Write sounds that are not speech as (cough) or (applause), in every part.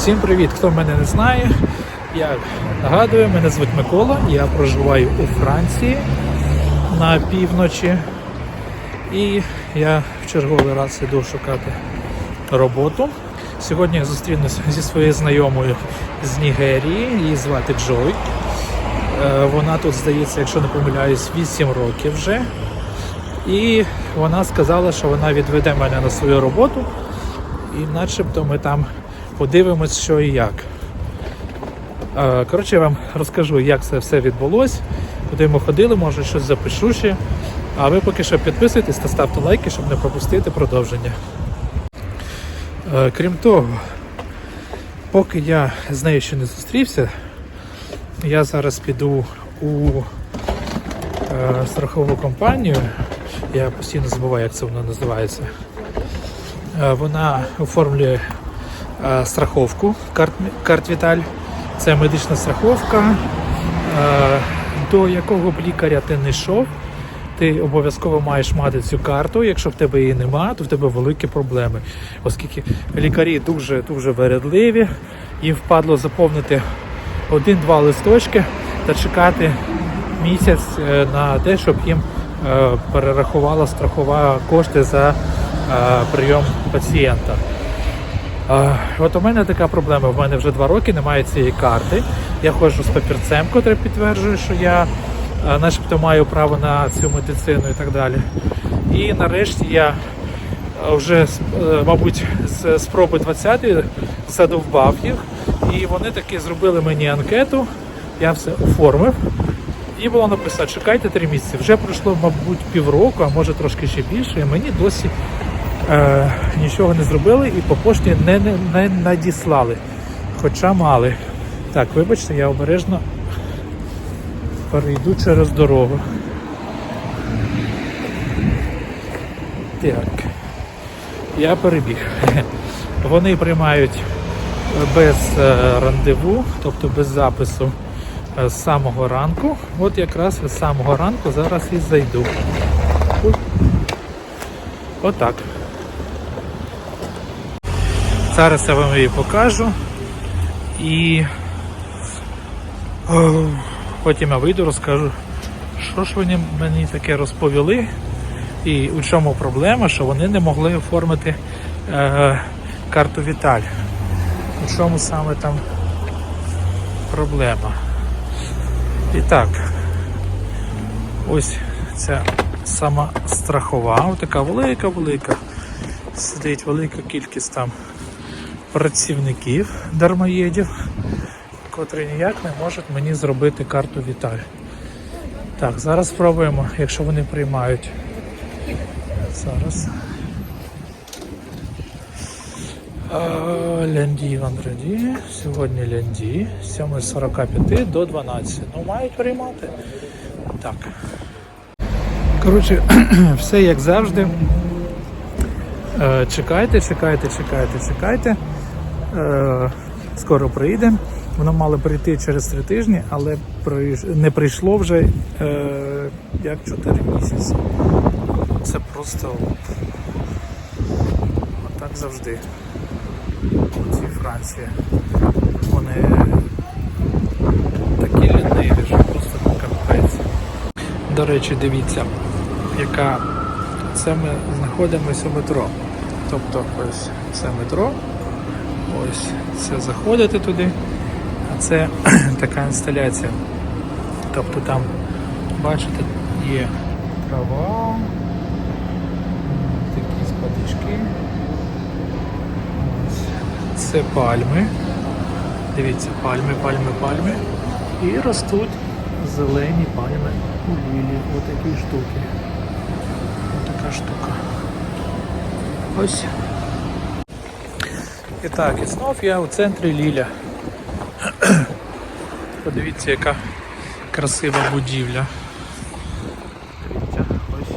Всім привіт! Хто мене не знає, я нагадую, мене звуть Микола, я проживаю у Франції на півночі. І я в черговий раз іду шукати роботу. Сьогодні я зустрінуся зі своєю знайомою з Нігерії, її звати Джой. Е, Вона тут, здається, якщо не помиляюсь, 8 років вже. І вона сказала, що вона відведе мене на свою роботу, і начебто ми там подивимось, що і як. Е, Коротше, я вам розкажу, як це все відбулось, куди ми ходили, може щось запишу ще. А ви поки що підписуйтесь та ставте лайки, щоб не пропустити продовження. Е, Крім того, поки я з нею ще не зустрівся, я зараз піду у е, страхову компанію. Я постійно забуваю, як це воно називається. Вона оформлює страховку карт, карт Віталь. Це медична страховка. Е, До якого б лікаря ти не йшов, ти обов'язково маєш мати цю карту. Якщо в тебе її немає, то в тебе великі проблеми. Оскільки лікарі дуже дуже вередливі, їм впадло заповнити один-два листочки та чекати місяць е, на те, щоб їм е, перерахувала страхова кошти за е, прийом пацієнта. От у мене така проблема. В мене вже два роки немає цієї карти. Я ходжу з папірцем, який підтверджує, що я е, начебто маю право на цю медицину і так далі. І нарешті я е, вже, е, мабуть, з спроби 20 задовбав їх. І вони таки зробили мені анкету, я все оформив. І було написано, чекайте три місяці. Вже пройшло, мабуть, півроку, а може трошки ще більше, і мені досі е, нічого не зробили і по пошті не, не, не надіслали. Хоча мали. Так, вибачте, я обережно перейду через дорогу. Так. Я перебіг. Вони приймають без е, рандеву, тобто без запису е, з самого ранку. От якраз з самого ранку зараз і зайду. Отак. Зараз я вам її покажу. І потім я вийду, розкажу, що ж вони мені таке розповіли. І у чому проблема, що вони не могли оформити е, карту Віталь. У чому саме там проблема? І так, ось ця сама страхова, така велика-велика. Сидить велика кількість там працівників дармоєдів, котрі ніяк не можуть мені зробити карту Віталь. Так, зараз спробуємо, якщо вони приймають. Зараз. Лянді Вандраді. Сьогодні Лянді. з 7.45 до 12. Ну, мають приймати. Так. Коротше, (clears throat) все як завжди. Е, Чекайте, чекайте, чекайте, чекайте. Е, Скоро прийде. Воно мало прийти через три тижні, але не прийшло вже е, як 4 місяці. Це просто так завжди. У цій Франції. Вони такі ліниві, що просто капець. До речі, дивіться, яка це ми знаходимося у метро. Тобто ось це метро, ось це заходити туди, а це (clears throat) така інсталяція. Тобто там, бачите, є трава, такі спадички. Ось. Це пальми. Дивіться, пальми, пальми, пальми. І ростуть зелені пальми у лілі. Отакі штуки. Отака штука. Ось. І так, і знов я у центрі Ліля. (clears throat) Подивіться, яка красива будівля. Дивіться, ось.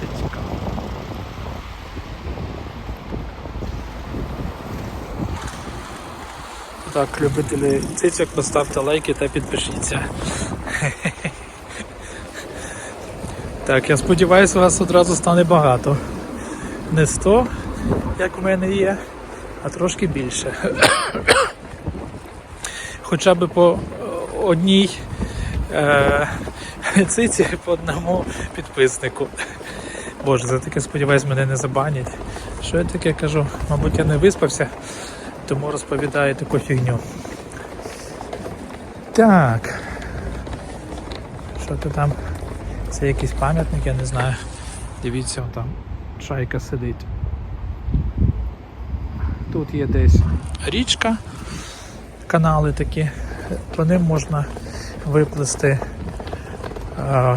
Це цікаво. Так, любителі цицьок, поставте лайки та підпишіться. (laughs) Так, я сподіваюся, вас одразу стане багато. Не 100, як в мене є, а трошки більше. (coughs) Хоча б по одній е, циці, по одному підписнику. Боже, за таке сподіваюсь, мене не забанять. Що я таке кажу? Мабуть, я не виспався, тому розповідаю таку фігню. Так. Що то там? Це якийсь пам'ятник, я не знаю. Дивіться, там шайка сидить. Тут є десь річка, канали такі. По ним можна виплисти а,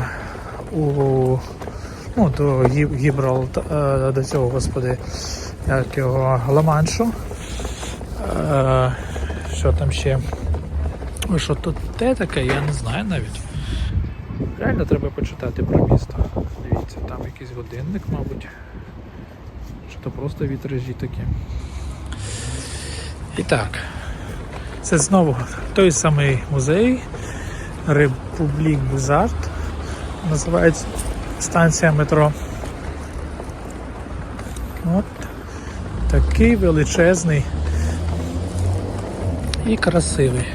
у ну, до Гі- Гібралта, е, до цього, господи, як його Ла-Маншу. Е, Що там ще? Що тут те таке, я не знаю навіть. Реально треба почитати про місто. Дивіться, там якийсь годинник, мабуть. Що то просто вітражі такі. І так. Це знову той самий музей Републік Бузарт. Називається станція метро. От такий величезний і красивий.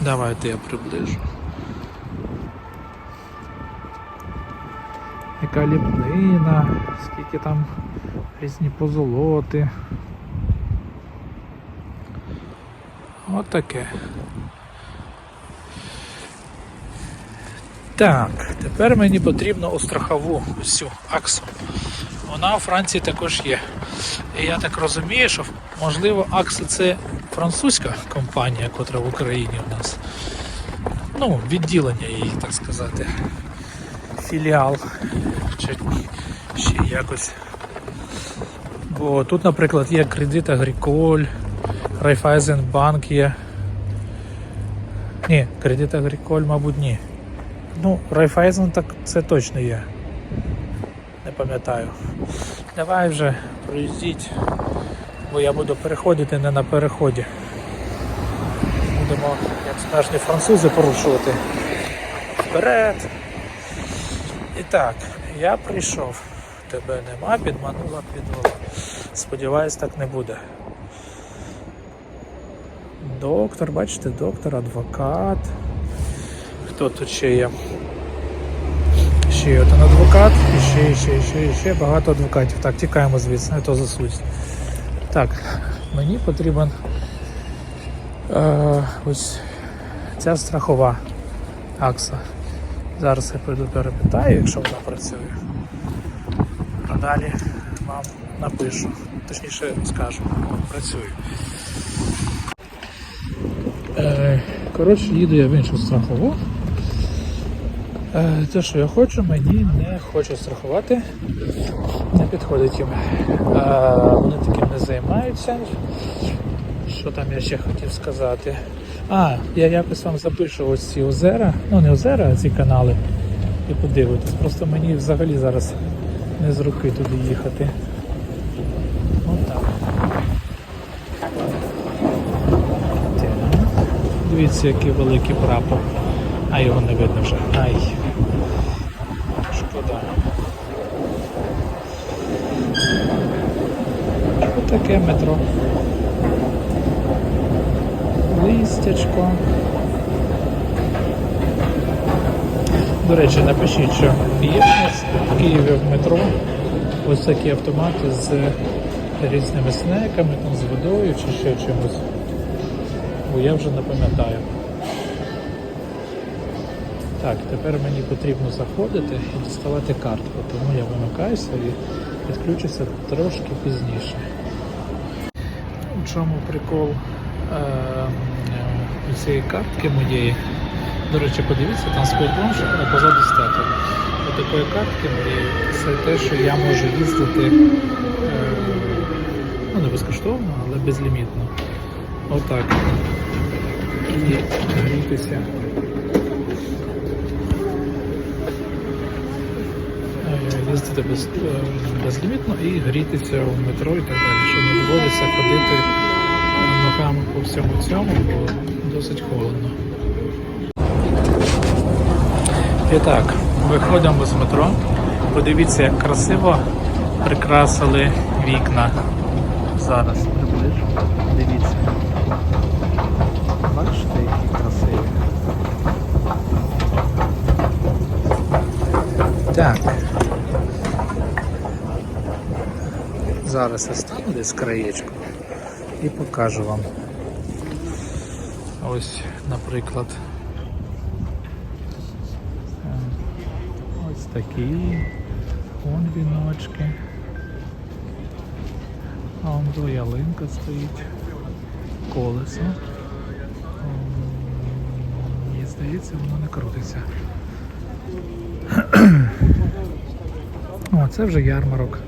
Давайте я приближу. Яка ліпнина, скільки там різні позолоти. От таке. Так, тепер мені потрібно у страхову всю аксу. Вона у Франції також є. І я так розумію, що можливо Акса це французька компанія, котра в Україні у нас. Ну, відділення її, так сказати. Філіал. Чи ще якось. Бо тут, наприклад, є кредит Агріколь, Райфайзенбанк є. Ні, кредит Агріколь, мабуть, ні. Ну, Райфайзен так це точно є. Не пам'ятаю. Давай вже проїздіть, бо я буду переходити не на переході. Будемо, як справжні французи, порушувати. Вперед! І так, я прийшов. Тебе нема, підманула, підвела. Сподіваюсь, так не буде. Доктор, бачите, доктор, адвокат. Хто тут ще є? Ще один адвокат, і ще, ще, ще, ще багато адвокатів. Так, тікаємо звідси, не то засудять. Так, мені потрібен е, ось ця страхова акса. Зараз я прийду перепитаю, якщо вона працює. А далі вам напишу. Точніше скажу, працює. Е, коротше, їду я в іншу страхову. Е, те, що я хочу, мені не хочуть страхувати. Не підходить їм. Е, вони таким не займаються. Що там я ще хотів сказати? А, я якось вам запишу ось ці озера. Ну не озера, а ці канали. І подивитись. Просто мені взагалі зараз не з руки туди їхати. Отак. Так. Дивіться, який великий прапор. А його не видно вже. Ай. Шкода. Отаке метро. Листячко. До речі, напишіть, що є в нас в Києві в метро ось такі автомати з різними снеками, там, з водою чи ще чимось. Бо я вже не пам'ятаю. Так, тепер мені потрібно заходити і діставати картку, тому я вимикаюся і підключуся трошки пізніше. У чому прикол е, цієї картки моєї? До речі, подивіться, там спиртбомж, а позаду статуя. Ось такої картки моєї це те, що я можу їздити е, ну, не безкоштовно, але безлімітно. Отак. І грітися. Е, Їздити без, е, безлімітно і грітися у метро і так далі, що не доводиться ходити е, ногами по всьому цьому, бо досить холодно. І так, виходимо з метро. Подивіться, як красиво прикрасили вікна Зараз приближу. Дивіться. Бачите, які красиві. Так. Зараз я стану десь краєчку і покажу вам. Ось, наприклад. Ось такі. Вон віночки. А вон до ялинка стоїть. Колесо. Мені здається, воно не крутиться. (clears throat) О, це вже ярмарок.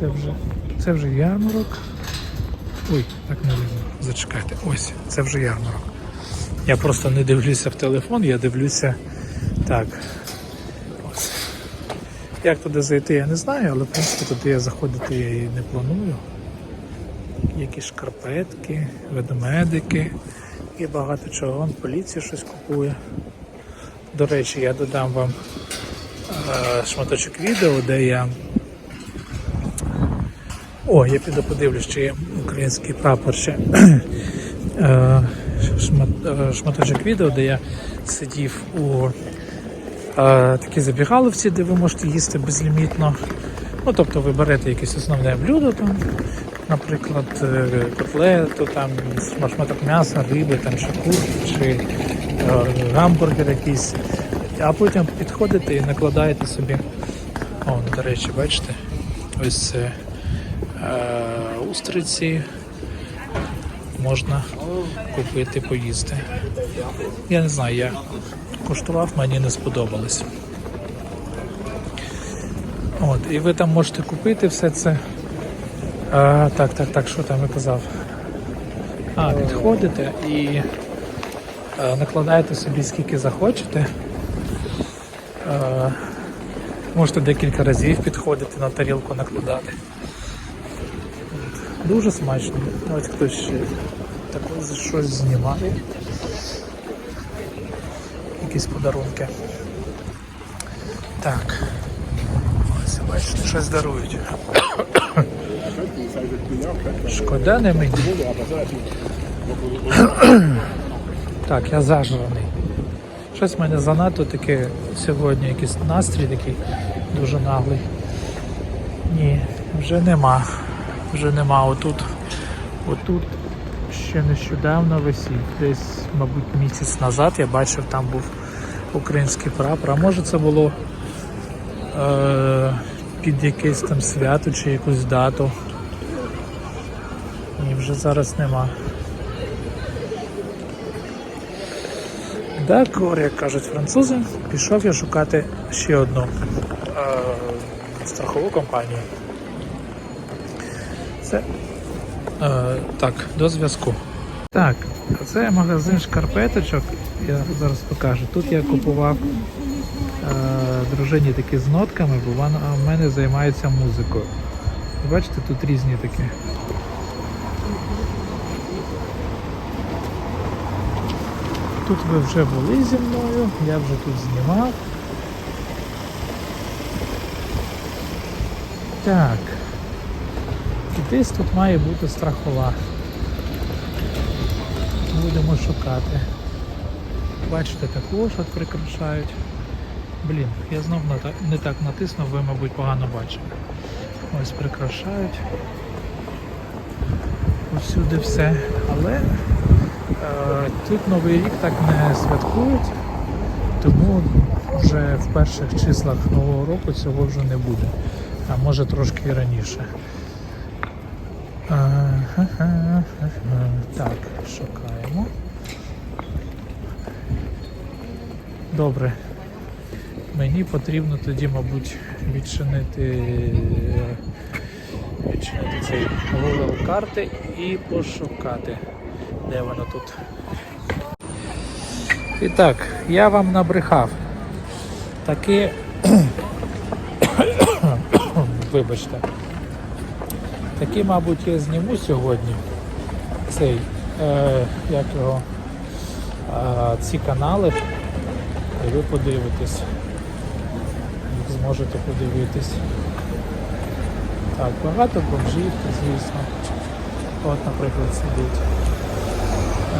Це вже, це вже ярмарок. Ой, так не видно. Зачекайте. Ось, це вже ярмарок. Я просто не дивлюся в телефон, я дивлюся так. Ось. Як туди зайти, я не знаю, але в принципі туди я заходити я і не планую. Якісь шкарпетки, ведмедики і багато чого. Вон поліція щось купує. До речі, я додам вам е, шматочок відео, де я. О, я піду подивлюсь, чи є український прапор ще. (clears throat) Е, е, Шматочок відео, де я сидів у е, такій забігаловці, де ви можете їсти безлімітно. Ну, тобто ви берете якесь основне блюдо, там, наприклад, котлету, там, шматок м'яса, риби, там, чи курки, чи гамбургер якийсь. А потім підходите і накладаєте собі. О, до речі, бачите, ось це устриці можна купити, поїсти. Я не знаю, я куштував, мені не сподобалось. От, і ви там можете купити все це. А, так, так, так, що там я казав? А, підходите і е, накладаєте собі скільки захочете. Е, можете декілька разів підходити на тарілку накладати. Дуже смачно. Ось хтось ще таке щось знімає. Якісь подарунки. Так. Ось бачите, щось дарують. Шкода не мені. Так, я зажраний. Щось в мене занадто таке сьогодні, якийсь настрій такий дуже наглий. Ні, вже нема. Вже нема. Отут, отут ще нещодавно висів. Десь, мабуть, місяць назад я бачив, там був український прапор. А може це було е, під якесь там свято чи якусь дату. Ні, вже зараз нема. Дакор, як кажуть французи, пішов я шукати ще одну е, страхову компанію. Це е, так, до зв'язку. Так, це магазин шкарпеточок. Я зараз покажу. Тут я купував е, дружині такі з нотками, бо вона в мене займається музикою. Бачите, тут різні такі. Тут ви вже були зі мною, я вже тут знімав. Так. Десь тут має бути страхова. Будемо шукати. Бачите, також от прикрашають. Блін, я знов не так натиснув, ви, мабуть, погано бачили. Ось прикрашають. Усюди все. Але е, тут Новий рік так не святкують, тому вже в перших числах Нового року цього вже не буде. А може трошки і раніше. Так, шукаємо. Добре. Мені потрібно тоді, мабуть, відчинити, відчинити цей Google карти і пошукати, де воно тут. І так, я вам набрехав. Таке. (coughs) Вибачте. Такі, мабуть, я зніму сьогодні. Цей, е, як його, е, ці канали. І ви подивитесь. Їх зможете подивитись. Так, багато бомжів, звісно. От, наприклад, сидить.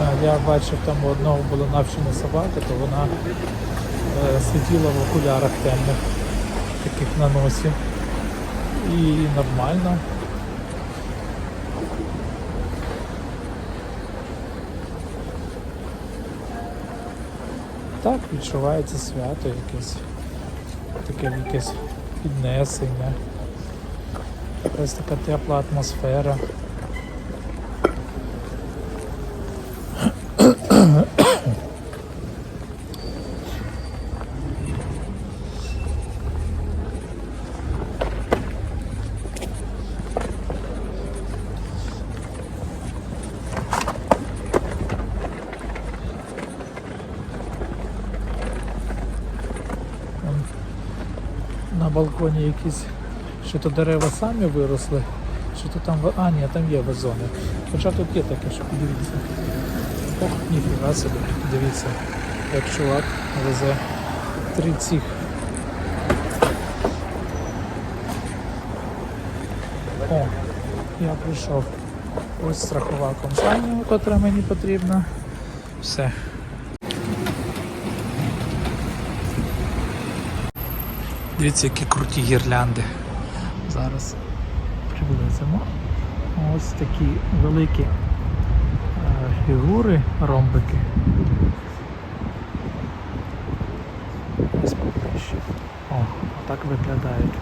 Е, Я бачив, там у одного була навчена собака, то вона е, сиділа в окулярах темних, таких на носі. І нормально. Так, відчувається свято якесь, таке якесь піднесення. Якась така тепла атмосфера. Вон На балконі якісь чи то дерева самі виросли, чи то там. А, ні, там є вазони. Хоча тут є таке, що подивіться. Ох, ніфіга собі, дивіться, як чувак везе три цих. О, я прийшов. Ось страхова компанія, котра мені потрібна. Все. Дивіться, які круті гірлянди. Зараз приблизимо. Ось такі великі е, фігури, ромбики. Ось поближче. О, так виглядають.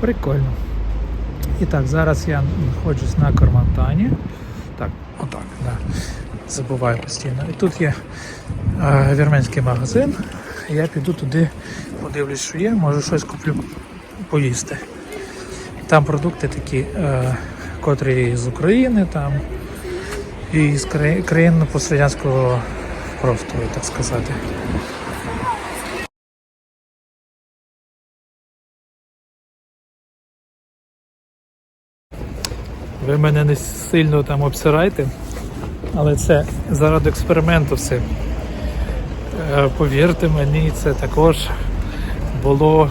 Прикольно. І так, зараз я знаходжусь на Кормантані. Так, отак, да. Забуваю постійно. І тут є е, вірменський магазин. Я піду туди, подивлюсь, що є, може щось куплю поїсти. Там продукти такі, е, котрі з України, там і з країн, пострадянського простору, так сказати. Ви мене не сильно там обсирайте, але це заради експерименту все. Е, Повірте мені, це також було,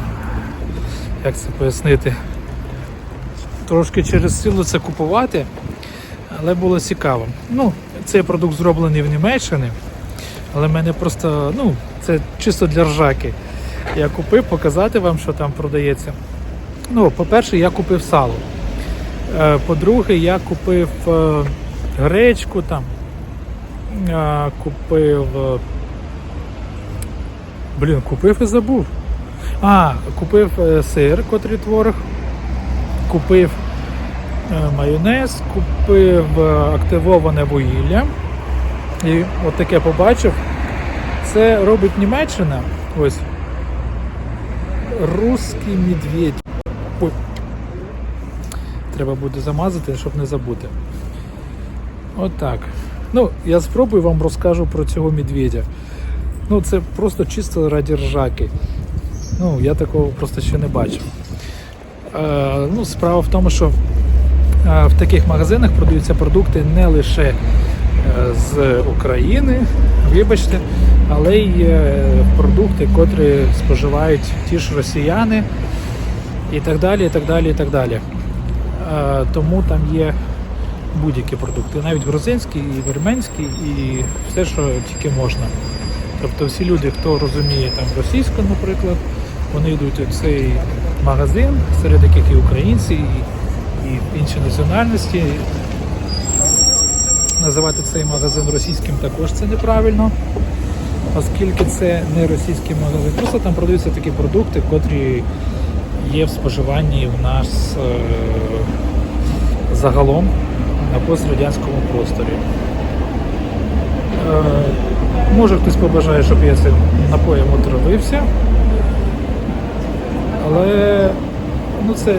як це пояснити, трошки через силу це купувати, але було цікаво. Ну, цей продукт зроблений в Німеччині, але мене просто, ну, це чисто для ржаки. Я купив показати вам, що там продається. Ну, по-перше, я купив сало. Е, По-друге, я купив е, гречку там, купив. Блін, купив і забув. А, купив е, сир, котрий творог, купив е, майонез, купив е, активоване вугілля. І от таке побачив. Це робить Німеччина. Ось. Русський медведь. Треба буде замазати, щоб не забути. Отак. Ну, я спробую вам розкажу про цього медведя. Ну, це просто чисто раді ржаки. Ну, я такого просто ще не бачив. Е, ну, справа в тому, що е, в таких магазинах продаються продукти не лише е, з України, вибачте, але й е, продукти, котрі споживають ті ж росіяни і так далі. і так далі, і так далі. Е, тому там є будь-які продукти, навіть грузинські, і вірменські, і все, що тільки можна. Тобто всі люди, хто розуміє там російську, наприклад, вони йдуть у цей магазин, серед яких і українці, і, і інші національності. Називати цей магазин російським також це неправильно, оскільки це не російський магазин. Просто там продаються такі продукти, котрі є в споживанні в нас е, загалом на пострадянському просторі. Е, Може хтось побажає, щоб я цим напоєм отравився. Але ну, це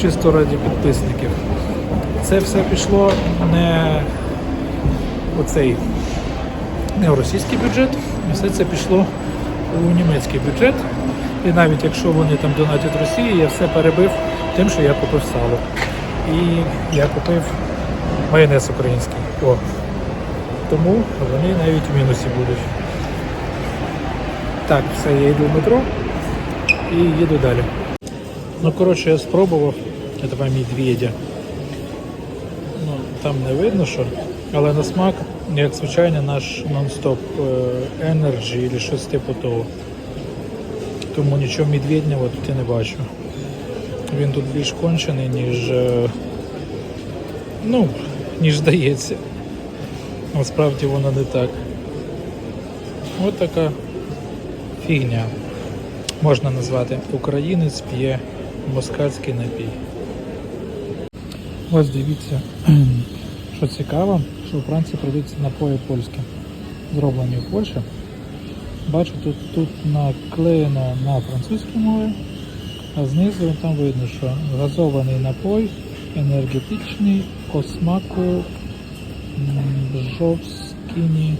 чисто раді підписників. Це все пішло не у цей не у російський бюджет, все це пішло у німецький бюджет. І навіть якщо вони там донатять Росії, я все перебив тим, що я купив сало. І я купив майонез український. О, тому вони навіть в мінусі будуть. Так, все, я йду в метро і їду далі. Ну, коротше, я спробував этого медведя. Ну, там не видно, що, але на смак, як звичайний наш нон-стоп е, Energy чи щось типу того. Тому нічого медведнього тут я не бачу. Він тут більш кончений, ніж. е, Ну, ніж здається. Насправді воно не так. Ось така фігня. Можна назвати українець п'є москальський напій. Ось дивіться, (clears throat) що цікаво, що у Франції продаються напої польські, зроблені в Польщі. Бачу, тут, тут наклеєно на французькій мові, а знизу там видно, що газований напой, енергетичний, по смаку м,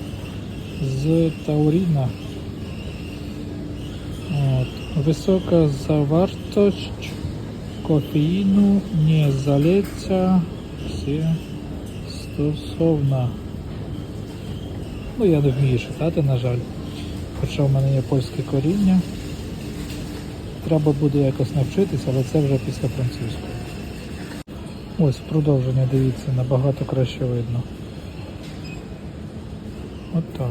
з тауріна. От. Висока завартость кофеїну не залється все стосовно. Ну, я не вмію читати, на жаль. Хоча в мене є польське коріння. Треба буде якось навчитися, але це вже після французького. Ось продовження, дивіться, набагато краще видно. От так.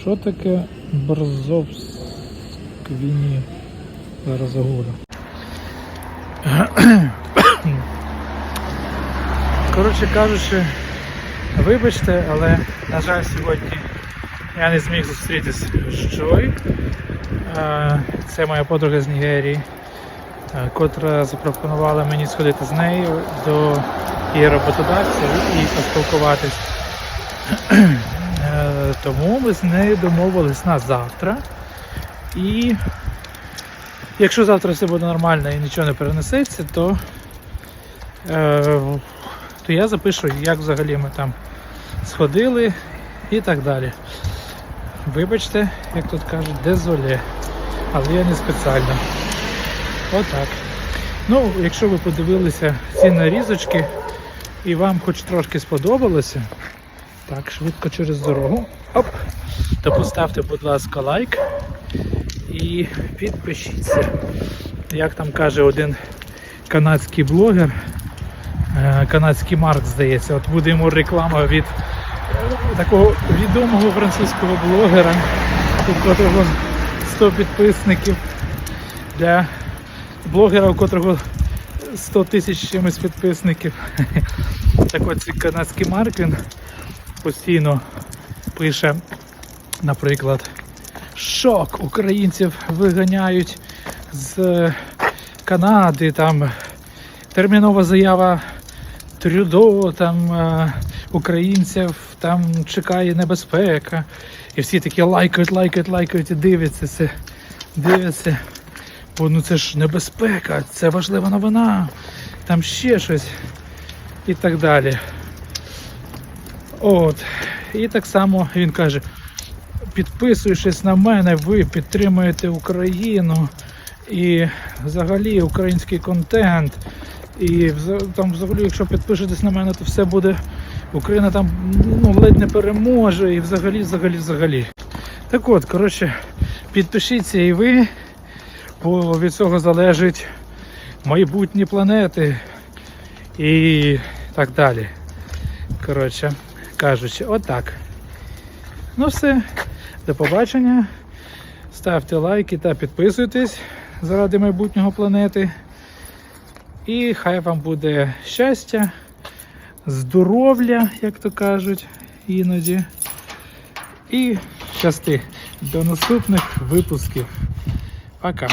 Що таке борзовськвіні? Зараз загуглю. Коротше кажучи, вибачте, але, на жаль, сьогодні я не зміг зустрітися з Джой. Е, Це моя подруга з Нігерії, е, котра запропонувала мені сходити з нею до її роботодавця і поспілкуватись. Е, Тому ми з нею домовились на завтра. І якщо завтра все буде нормально і нічого не перенесеться, то, е, то я запишу, як взагалі ми там сходили і так далі. Вибачте, як тут кажуть, дезоле. Але я не спеціально. Отак. Ну, якщо ви подивилися ці нарізочки і вам хоч трошки сподобалося, так, швидко через дорогу. Оп! То поставте, будь ласка, лайк і підпишіться. Як там каже один канадський блогер, е, канадський Марк, здається, от буде йому реклама від е, такого відомого французького блогера, у котрого 100 підписників для блогера, у котрого 100 тисяч чимось підписників. (laughs) Так от цей канадський Марк він постійно пише, наприклад, шок українців виганяють з Канади, там термінова заява Трюдо, там е, українців там чекає небезпека. І всі такі лайкають, лайкають, лайкають і дивляться це. Дивляться. Бо ну це ж небезпека, це важлива новина, там ще щось і так далі. От. І так само він каже: підписуючись на мене, ви підтримуєте Україну і взагалі український контент. І там взагалі, якщо підпишетесь на мене, то все буде. Україна там ну, ледь не переможе і взагалі, взагалі, взагалі. Так от, коротше, підпишіться і ви, бо від цього залежить майбутні планети і так далі. Коротше кажучи, отак. Ну все, до побачення. Ставте лайки та підписуйтесь заради майбутнього планети. І хай вам буде щастя, здоров'я, як то кажуть, іноді. І щасти. До наступних випусків. Пока.